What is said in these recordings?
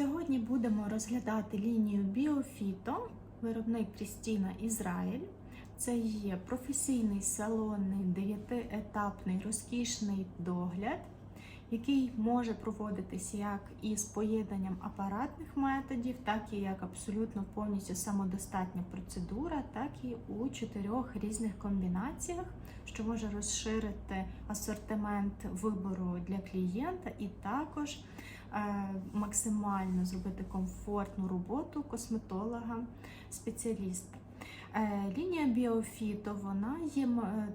Сьогодні будемо розглядати лінію Біофіто, виробник Крістіна Ізраїль. Це є професійний салонний дев'ятиетапний розкішний догляд, який може проводитись як із поєднанням апаратних методів, так і як абсолютно повністю самодостатня процедура, так і у чотирьох різних комбінаціях, що може розширити асортимент вибору для клієнта і також е, максимально зробити комфортну роботу косметолога-спеціаліста. Е, Лінія біофіто вона є е,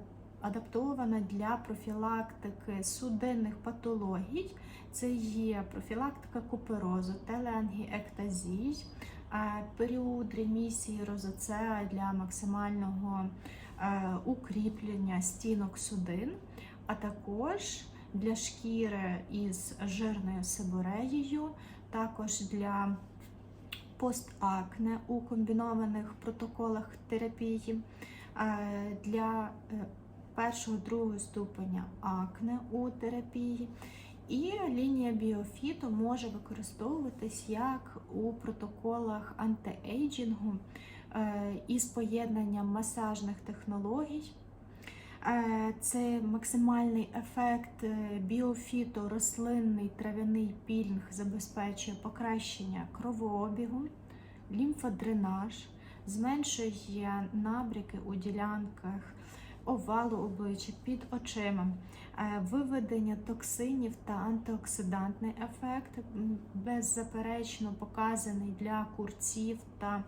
адаптована для профілактики судинних патологій. Це є профілактика куперозу, телеангіектазій, е, період ремісії розоцеа для максимального е, укріплення стінок судин, а також для шкіри із жирною сибореєю, також для постакне у комбінованих протоколах терапії, е, для е, першого другого ступеня акне у терапії. І лінія біофіто може використовуватись як у протоколах антиейджингу е, із поєднанням масажних технологій. Е, Це максимальний ефект е, біофіто, рослинний трав'яний пілінг забезпечує покращення кровообігу, лімфодренаж, зменшує набряки у ділянках овалу обличчя під очима, е, виведення токсинів та антиоксидантний ефект беззаперечно показаний для курців та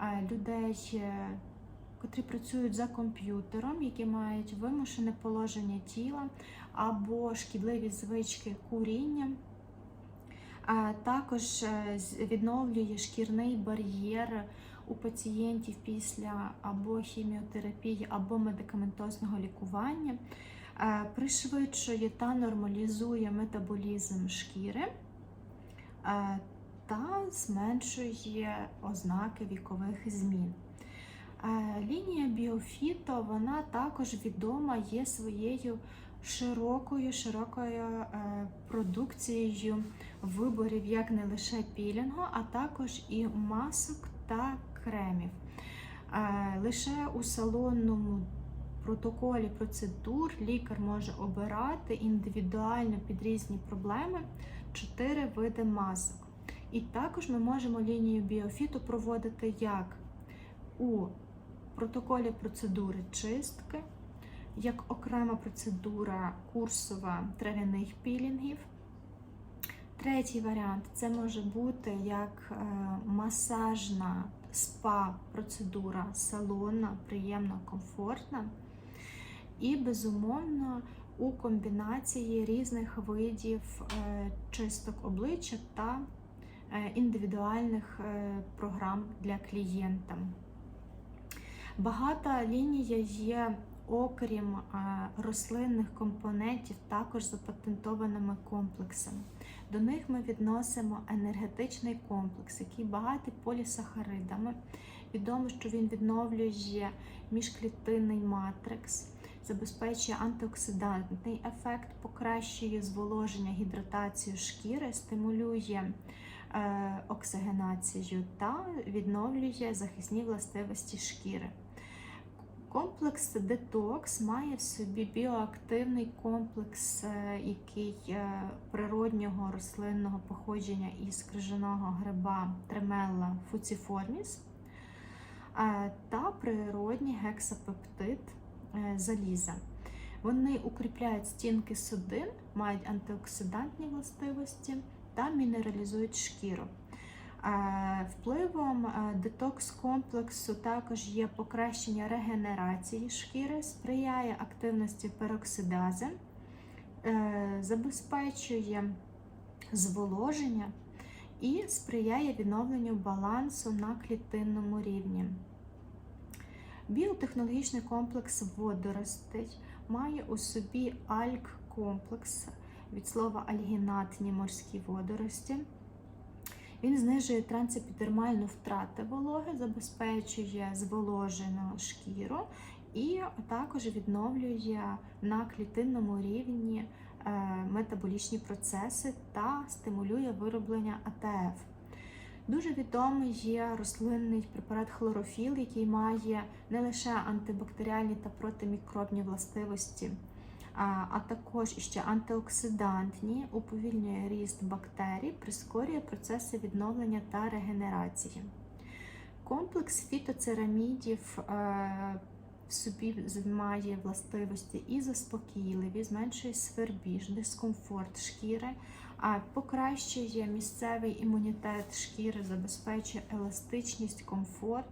е, людей. е, котрі працюють за комп'ютером, які мають вимушене положення тіла або шкідливі звички куріння. Також відновлює шкірний бар'єр у пацієнтів після або хіміотерапії, або медикаментозного лікування, Е, пришвидшує та нормалізує метаболізм шкіри е, та зменшує ознаки вікових змін. Е, Лінія біофіто вона також відома є своєю широкою широкою продукцією виборів як не лише пілінгу, а також і масок та кремів. Е, Лише у салонному протоколі процедур лікар може обирати індивідуально під різні проблеми чотири види масок. І також ми можемо лінію біофіту проводити як у протоколі процедури чистки, як окрема процедура курсова трав'яних пілінгів. Третій варіант це може бути як е, масажна спа-процедура салонна, приємна, комфортна. І, безумовно, у комбінації різних видів е, чисток обличчя та е, індивідуальних е, програм для клієнта. Багата лінія є, окрім е, рослинних компонентів, також запатентованими комплексами. До них ми відносимо енергетичний комплекс, який багатий полісахаридами. Відомо, що він відновлює міжклітинний матрикс, забезпечує антиоксидантний ефект, покращує зволоження, гідратацію шкіри, стимулює е, оксигенацію та відновлює захисні властивості шкіри. Комплекс детокс має в собі біоактивний комплекс, е, який е, природнього рослинного походження із крижаного гриба тремелла фуціформіс та природній гексапептид е, заліза. Вони укріпляють стінки судин, мають антиоксидантні властивості та мінералізують шкіру. Е, Впливом е, детокс-комплексу також є покращення регенерації шкіри, сприяє активності пероксидази, е, забезпечує зволоження і сприяє відновленню балансу на клітинному рівні. Біотехнологічний комплекс водоростей має у собі альк-комплекс від слова альгінатні морські водорості. Він знижує трансепідермальну втрату вологи, забезпечує зволожену шкіру і також відновлює на клітинному рівні е, метаболічні процеси та стимулює вироблення АТФ. Дуже відомий є рослинний препарат хлорофіл, який має не лише антибактеріальні та протимікробні властивості, а, також ще антиоксидантні, уповільнює ріст бактерій, прискорює процеси відновлення та регенерації. Комплекс фітоцерамідів е, в собі має властивості і заспокійливі, зменшує свербіж, дискомфорт шкіри, а покращує місцевий імунітет шкіри, забезпечує еластичність, комфорт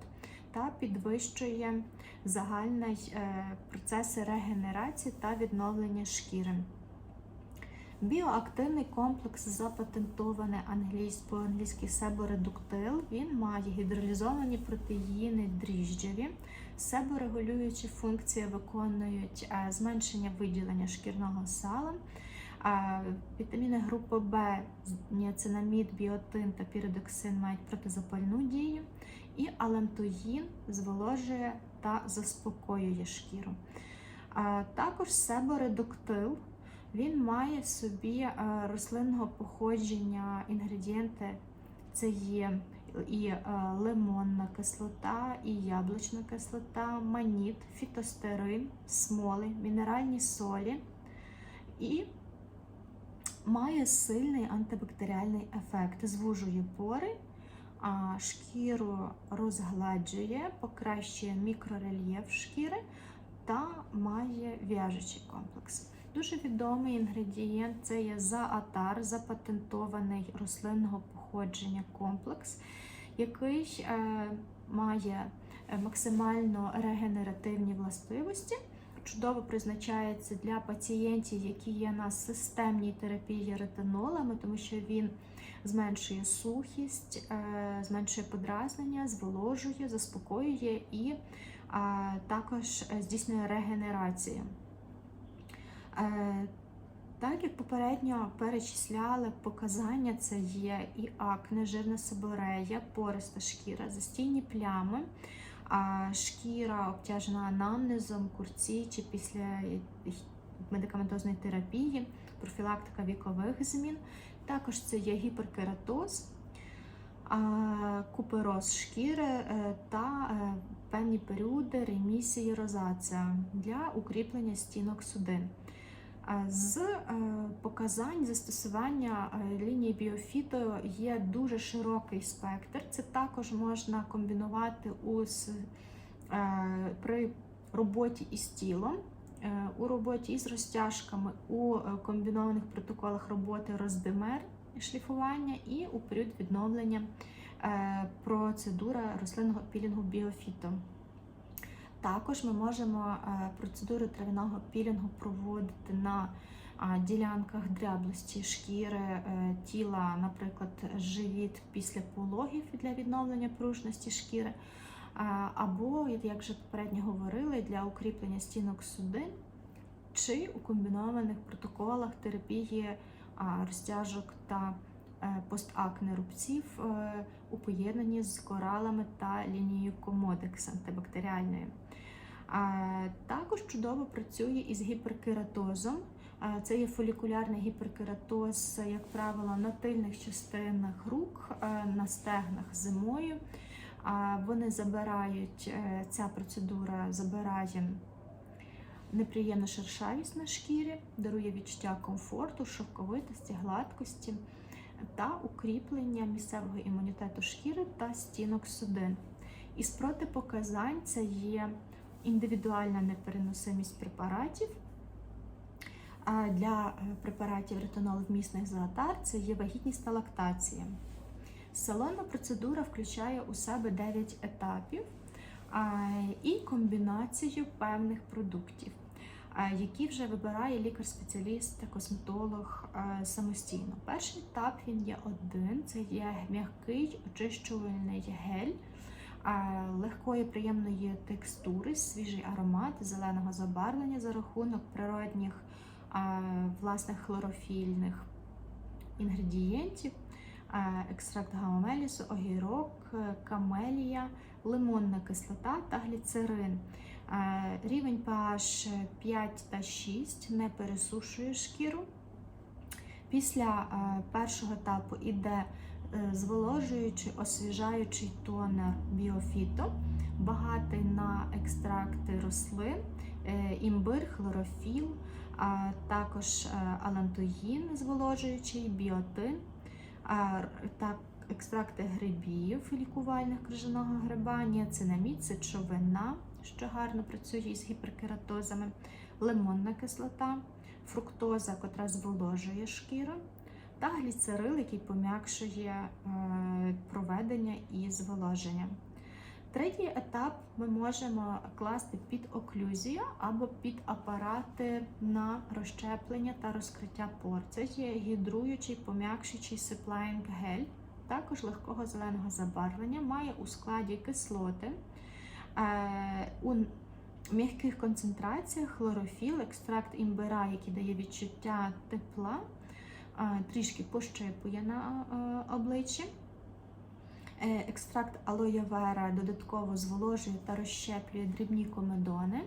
та підвищує загальний е, процеси регенерації та відновлення шкіри. Біоактивний комплекс запатентований англійсь, по-англійськи себоредуктил. Він має гідролізовані протеїни дріжджеві, себорегулюючі функції виконують е, зменшення виділення шкірного сала. Вітаміни групи Б, ніацинамід, біотин та піридоксин мають протизапальну дію, і алантоїн зволожує та заспокоює шкіру. Також себоредуктил він має в собі е, рослинного походження інгредієнти. Це є і е, лимонна кислота, і яблучна кислота, маніт, фітостерин, смоли, мінеральні солі і має сильний антибактеріальний ефект, звужує пори, шкіру розгладжує, покращує мікрорельєф шкіри та має в'яжучий комплекс. Дуже відомий інгредієнт це є заатар, запатентований рослинного походження комплекс, який е, має максимально регенеративні властивості. Чудово призначається для пацієнтів, які є на системній терапії ретинолами, тому що він зменшує сухість, е, зменшує подразнення, зволожує, заспокоює і також здійснює регенерацію. Е, так як попередньо перечисляли показання, це є і акне, жирна себорея, пориста шкіра, застійні плями, шкіра обтяжена анамнезом, курці чи після медикаментозної терапії, профілактика вікових змін. Також це є гіперкератоз, купероз шкіри е, та е, певні періоди ремісії розація для укріплення стінок судин. З е, показань застосування е, лінії біофіто є дуже широкий спектр. Це також можна комбінувати е, при роботі із тілом, у роботі із розтяжками, у комбінованих протоколах роботи роздимер шліфування і у період відновлення процедура рослинного пілінгу біофіто. Також ми можемо е, процедуру трав'яного пілінгу проводити на ділянках дряблості шкіри е, тіла, наприклад, живіт після пологів для відновлення пружності шкіри, або, як вже попередньо говорили, для укріплення стінок судин чи у комбінованих протоколах терапії розтяжок та е, постакне рубців у поєднанні з коралами та лінією комодекс антибактеріальною. Також чудово працює із гіперкератозом. Це є фолікулярний гіперкератоз, як правило, на тильних частинах рук, на стегнах зимою. Вони забирають, е, ця процедура забирає неприємну шершавість на шкірі, дарує відчуття комфорту, шовковитості, гладкості та укріплення місцевого імунітету шкіри та стінок судин. Із протипоказань це є індивідуальна непереносимість препаратів. Для е, препаратів ретиноловмісних зоотар це є вагітність та лактація. Салонна процедура включає у себе 9 етапів і комбінацію певних продуктів, які вже вибирає лікар-спеціаліст та косметолог самостійно. Перший етап він є один: це є м'який очищувальний гель легкої приємної текстури, свіжий аромат зеленого забарвлення за рахунок природних власних хлорофільних інгредієнтів, екстракт гамамелісу, огірок, камелія, лимонна кислота та гліцерин. Рівень pH 5 та 6 не пересушує шкіру. Після першого етапу іде е, зволожуючий, освіжаючий тонер біофіто, багатий на екстракти рослин, е, імбир, хлорофіл, а також е, алантоїн зволожуючий, біотин, а, р- та екстракти грибів лікувальних крижаного гриба, ніацинамід, сечовина, що гарно працює із гіперкератозами, лимонна кислота, фруктоза, котра зволожує шкіру, та гліцерил, який пом'якшує е, проведення і зволоження. Третій етап ми можемо класти під оклюзію або під апарати на розщеплення та розкриття пор. Це є гідруючий, пом'якшуючий сиплаїнг гель, також легкого зеленого забарвлення, має у складі кислоти. Е, у м'яких концентраціях хлорофіл, екстракт імбира, який дає відчуття тепла, трішки пощипує на обличчі. Е, Екстракт алоє вера додатково зволожує та розщеплює дрібні комедони.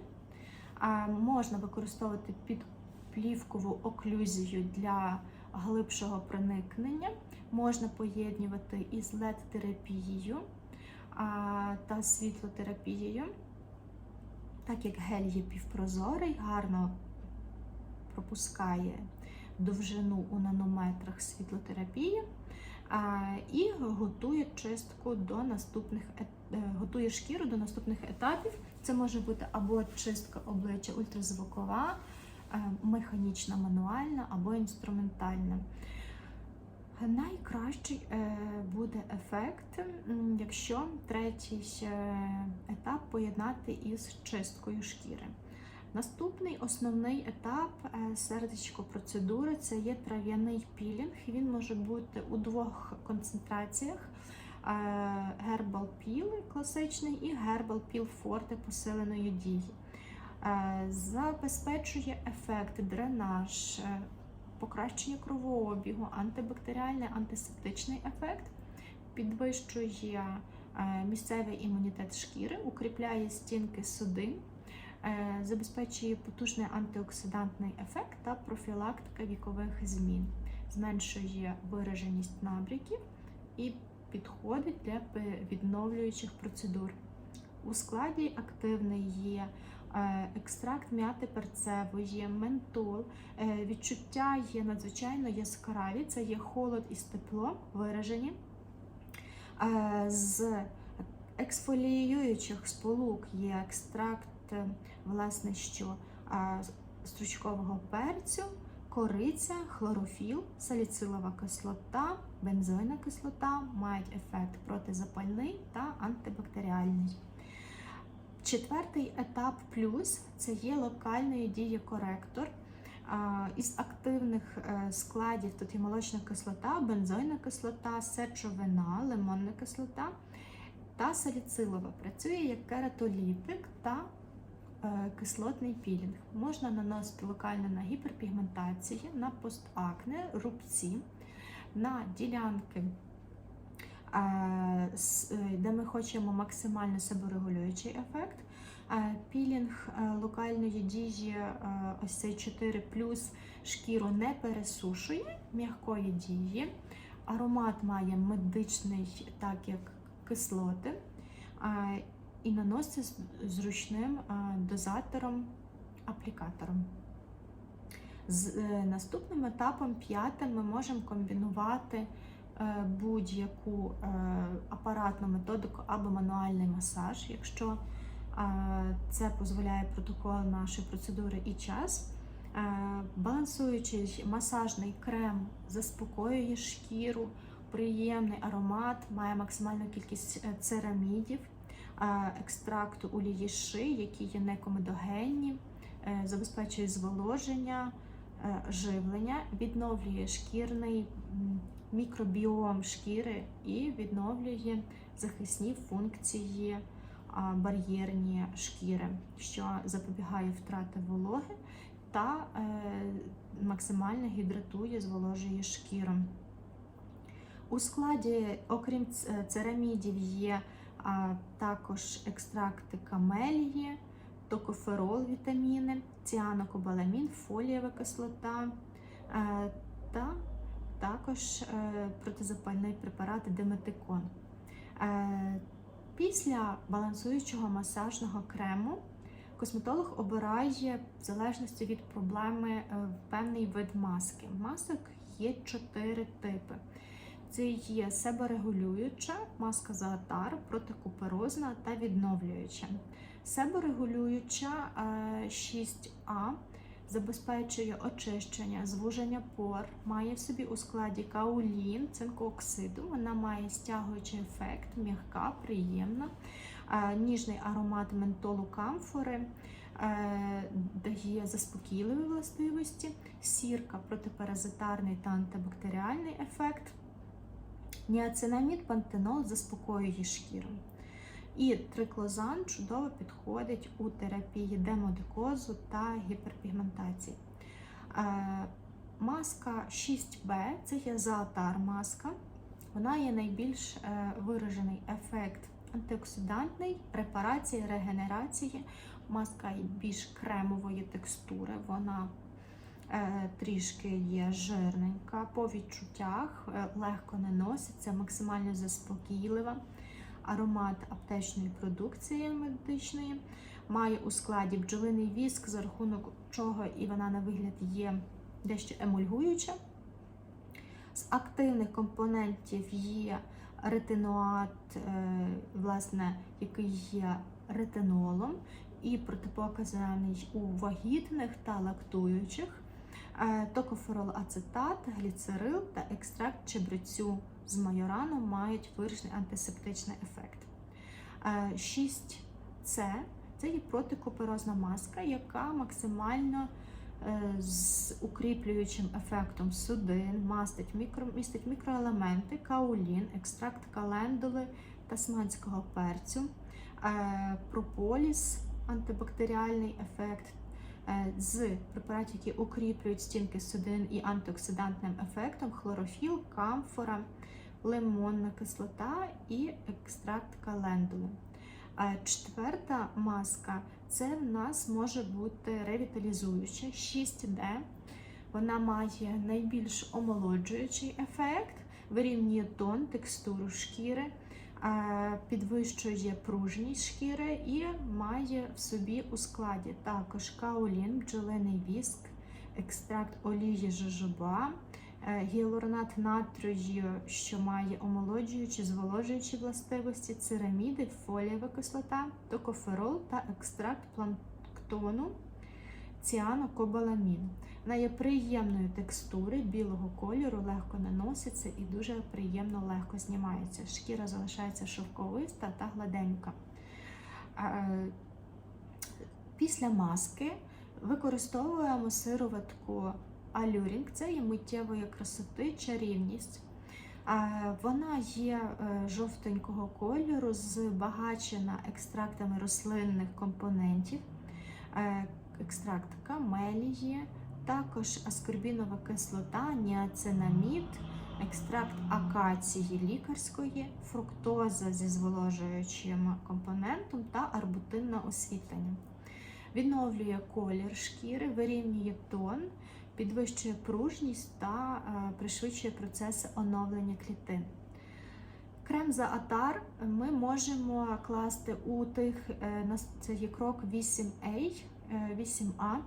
Можна використовувати під плівкову оклюзію для глибшого проникнення. Можна поєднувати із LED-терапією та світлотерапією. Так як гель є півпрозорий, гарно пропускає довжину у нанометрах світлотерапії і готує чистку до наступних е, готує шкіру до наступних етапів. Це може бути або чистка обличчя ультразвукова, е, механічна, мануальна або інструментальна. Найкращий е, буде ефект, якщо третій етап поєднати із чисткою шкіри. Наступний основний етап е, сердечко процедури це є трав'яний пілінг. Він може бути у двох концентраціях: е, Peel класичний і Herbal Peel Forte посиленої дії. Е, Забезпечує ефект, дренаж, покращення кровообігу, антибактеріальний, антисептичний ефект, підвищує місцевий імунітет шкіри, укріпляє стінки судин, забезпечує потужний антиоксидантний ефект та профілактика вікових змін, зменшує вираженість набряків і підходить для відновлюючих процедур. У складі активний є е, екстракт м'яти перцевої, ментол. Е, Відчуття є надзвичайно яскраві, це є холод і тепло виражені. Е, З ексфоліюючих сполук є екстракт, е, власне, що е, стручкового перцю, кориця, хлорофіл, саліцилова кислота, бензойна кислота мають ефект протизапальний та антибактеріальний. Четвертий етап плюс це є локальної дії коректор. Із активних е, складів тут є молочна кислота, бензойна кислота, сечовина, лимонна кислота та саліцилова. Працює як кератолітик та е, кислотний пілінг. Можна наносити локально на гіперпігментації, на постакне, рубці, на ділянки е, е, де ми хочемо максимально себорегулюючий ефект. Е, Пілінг е, локальної дії, е, ось цей 4 шкіру не пересушує м'якої дії. Аромат має медичний, так як кислоти, е, і наноситься зручним е, дозатором, аплікатором. З е, наступним етапом, п'ятим, ми можемо комбінувати е, будь-яку е, апаратну методику або мануальний масаж, якщо це дозволяє протокол нашої процедури і час. Балансуючий масажний крем заспокоює шкіру, приємний аромат, має максимальну кількість церамідів, екстракту олії ши, які є некомедогенні, е, забезпечує зволоження, е, живлення, відновлює шкірний мікробіом шкіри і відновлює захисні функції бар'єрні шкіри, що запобігає втрати вологи та е, максимально гідратує, зволожує шкіру. У складі, окрім церамідів, є а, також екстракти камелії, токоферол, вітаміни, ціанокобаламін, фолієва кислота е, та також е, протизапальний препарат Деметикон. Е, Після балансуючого масажного крему косметолог обирає в залежності від проблеми певний вид маски. Масок є чотири типи. Це є себорегулююча, маска зоотар, протикуперозна та відновлююча. Себорегулююча е, 6А забезпечує очищення, звуження пор, має в собі у складі каолін, цинкооксиду. Вона має стягуючий ефект, м'яка, приємна, е, ніжний аромат ментолу камфори, е, дає заспокійливі властивості, сірка, протипаразитарний та антибактеріальний ефект. Ніацинамід пантенол заспокоює шкіру. І триклозан чудово підходить у терапії демодикозу та гіперпігментації. Е, Маска 6B це є зоотар маска. Вона є найбільш е, виражений ефект антиоксидантний, репарації, регенерації. Маска більш кремової текстури. Вона трішки є жирненька, по відчуттях е, легко не носиться, максимально заспокійлива. Аромат аптечної продукції медичної, має у складі бджолиний віск, за рахунок чого і вона на вигляд є дещо емульгуюча. З активних компонентів є ретиноат, е, власне, який є ретинолом, і протипоказаний у вагітних та лактуючих, е, токоферол ацетат, гліцерил та екстракт чебрецю з майорану мають виражений антисептичний ефект. 6С це є протикуперозна маска, яка максимально е, з укріплюючим ефектом судин, мастить мікро, містить мікроелементи, каолін, екстракт календули, тасманського перцю, е, прополіс, антибактеріальний ефект. Е, З препаратів, які укріплюють стінки судин і антиоксидантним ефектом, хлорофіл, камфора, лимонна кислота і екстракт календули. Е, Четверта маска це в нас може бути ревіталізуюча 6D. Вона має найбільш омолоджуючий ефект, вирівнює тон, текстуру шкіри, підвищує пружність шкіри і має в собі у складі також каолін, бджолиний віск, екстракт олії жожоба, е, гіалуронат натрію, що має омолоджуючі, зволожуючі властивості, цераміди, фолієва кислота, токоферол та екстракт планктону, ціанокобаламін. Вона є приємної текстури, білого кольору, легко наноситься і дуже приємно легко знімається. Шкіра залишається шовковиста та гладенька. Е, Після маски використовуємо сироватку алюрінг, це є миттєвої красоти, чарівність. Вона є е, жовтенького кольору, збагачена екстрактами рослинних компонентів, Е, екстракт камелії, також аскорбінова кислота, ніацинамід, екстракт акації лікарської, фруктоза зі зволожуючим компонентом та арбутинне освітлення. Відновлює колір шкіри, вирівнює тон, підвищує пружність та е, пришвидшує процеси оновлення клітин. Крем за атар ми можемо класти у тих, е, це є крок 8A, е, 8А.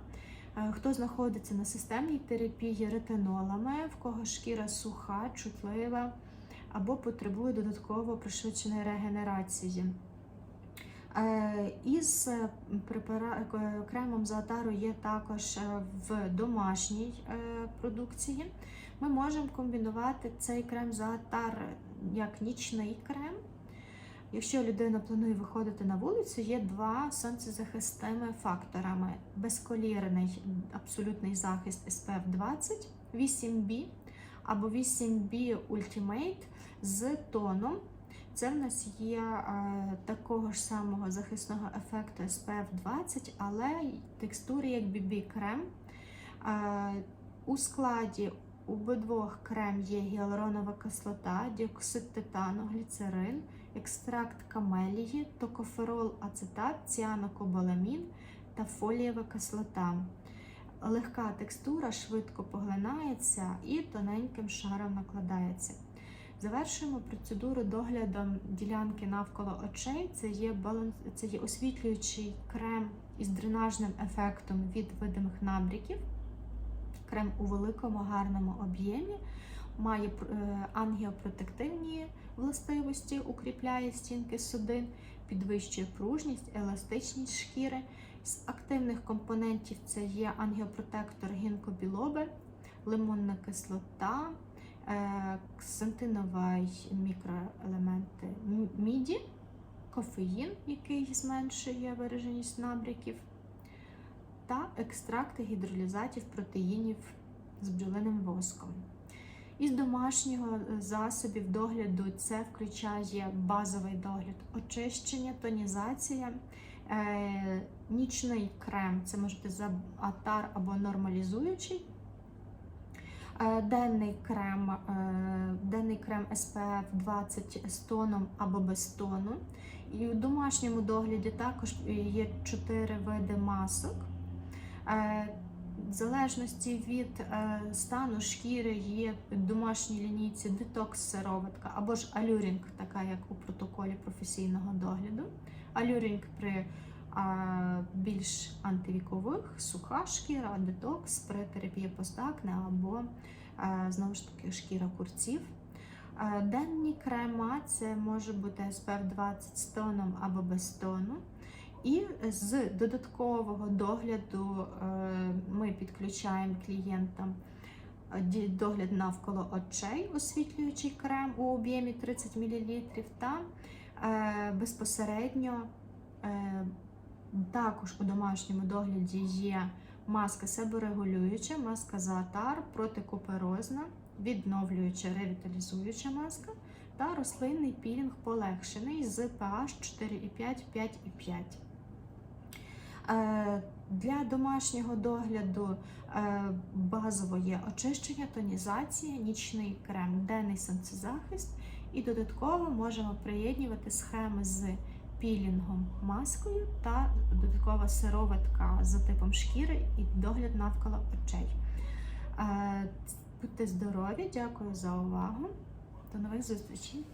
Е, Хто знаходиться на системній терапії ретинолами, в кого шкіра суха, чутлива або потребує додатково пришвидшеної регенерації. Е, Із е, кремом за атару є також в домашній продукції. Ми можемо комбінувати цей крем за атар як нічний крем. Якщо людина планує виходити на вулицю, є два сонцезахисними факторами: безколірний абсолютний захист SPF 20, 8B або 8B Ultimate з тоном. Це в нас є е, такого ж самого захисного ефекту SPF 20, але текстури як BB крем. Е, у складі обидвох крем є гіалуронова кислота, діоксид титану, гліцерин, екстракт камелії, токоферол ацетат, ціанокобаламін та фолієва кислота. легка текстура, швидко поглинається і тоненьким шаром накладається. Завершуємо процедуру доглядом ділянки навколо очей. Це є баланс, це є освітлюючий крем із дренажним ефектом від видимих набряків. Крем у великому гарному об'ємі, має е, ангіопротективні властивості, укріпляє стінки судин, підвищує пружність, еластичність шкіри. З активних компонентів це є ангіопротектор гінкобілоби, лимонна кислота, е, ксантиновий мікроелементи міді, кофеїн, який зменшує вираженість набряків, та екстракти гідролізатів протеїнів з бджолиним воском. Із домашнього е, засобів догляду це включає базовий догляд, очищення, тонізація, е, нічний крем, це може бути атар або нормалізуючий. Е, Денний крем, е, денний крем SPF 20 з тоном або без тону. І у домашньому догляді також є 4 види масок. Е, В залежності від е, стану шкіри є в домашній лінійці детокс-сироватка або ж алюрінг, така як у протоколі професійного догляду. Алюрінг при а, більш антивікових, суха шкіра, детокс при терапії постакне або а, знову ж таки шкіра курців. Денні крема це може бути SPF 20 з тоном або без тону. І з додаткового догляду е, ми підключаємо клієнтам е, догляд навколо очей, освітлюючий крем у об'ємі 30 мл, та е, безпосередньо також у домашньому догляді є маска себорегулююча, маска Заатар, протикуперозна, відновлююча, ревіталізуюча маска та рослинний пілінг полегшений з pH 4,5 5,5. Е, Для домашнього догляду е, базово є очищення, тонізація, нічний крем, денний сонцезахист. І додатково можемо приєднувати схеми з пілінгом маскою та додаткова сироватка за типом шкіри і догляд навколо очей. Е, Будьте здорові, дякую за увагу. До нових зустрічей!